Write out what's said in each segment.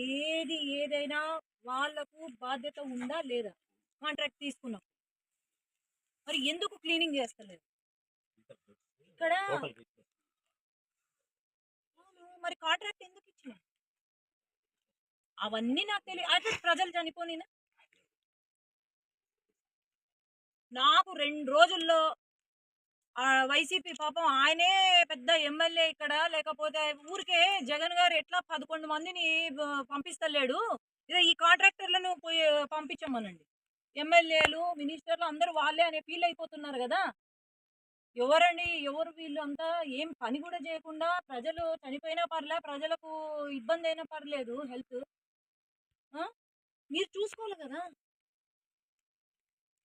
ఏది ఏదైనా వాళ్ళకు బాధ్యత ఉందా లేదా? కాంట్రాక్ట్ తీసుకున్నాం. మరి ఎందుకు క్లీనింగ్ చేస్తలేదు? ఇక్కడ మరి కాంట్రాక్ట్ ఎందుకు ఇచ్చిన? అవన్నీ నాకు తెలియదు అట్లా ప్రజలు చనిపోయినా నాకు రెండు రోజుల్లో వైసీపీ పాపం ఆయనే పెద్ద ఎమ్మెల్యే ఇక్కడ. లేకపోతే ఊరికే జగన్ గారు ఎట్లా పదకొండు మందిని పంపిస్తలేడు. ఇదే ఈ కాంట్రాక్టర్లను పోయి పంపించమనండి. ఎమ్మెల్యేలు మినిస్టర్లు అందరూ వాళ్ళే అనే ఫీల్ అయిపోతున్నారు కదా. ఎవరండి? ఎవరు వీళ్ళు అంతా ఏం పని కూడా చేయకుండా ప్రజలు చనిపోయినా పర్లే ప్రజలకు ఇబ్బంది అయినా పర్లేదు హెల్త్. మీరు చూసుకోవాలి కదా.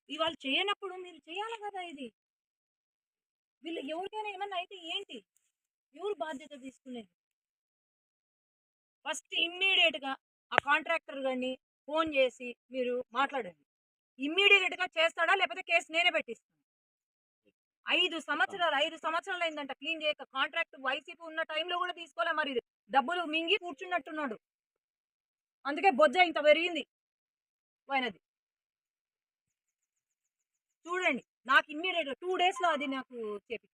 ఇవాళ చేయనప్పుడు మీరు చేయాలి కదా ఇది. వీళ్ళు ఎవరికైనా ఏమన్నా అయితే ఏంటి? ఎవరు బాధ్యత తీసుకునేది? ఫస్ట్ ఇమ్మీడియట్గా ఆ కాంట్రాక్టర్ గారిని ఫోన్ చేసి మీరు మాట్లాడండి. ఇమ్మీడియట్గా చేస్తాడా? లేకపోతే కేసు నేనే పెట్టిస్తాను. ఐదు సంవత్సరాలు ఐదు సంవత్సరాలు అయిందంట క్లీన్ చేయక. కాంట్రాక్ట్ వైసీపీ ఉన్న టైంలో కూడా తీసుకోలే మరి డబ్బులు మింగి కూర్చున్నట్టున్నాడు. అందుకే బొజ్జ ఇంత పెరిగింది. ఆయనది. చూడండి. నాకు ఇమ్మీడియట్ టూ డేస్లో అది నాకు చేపి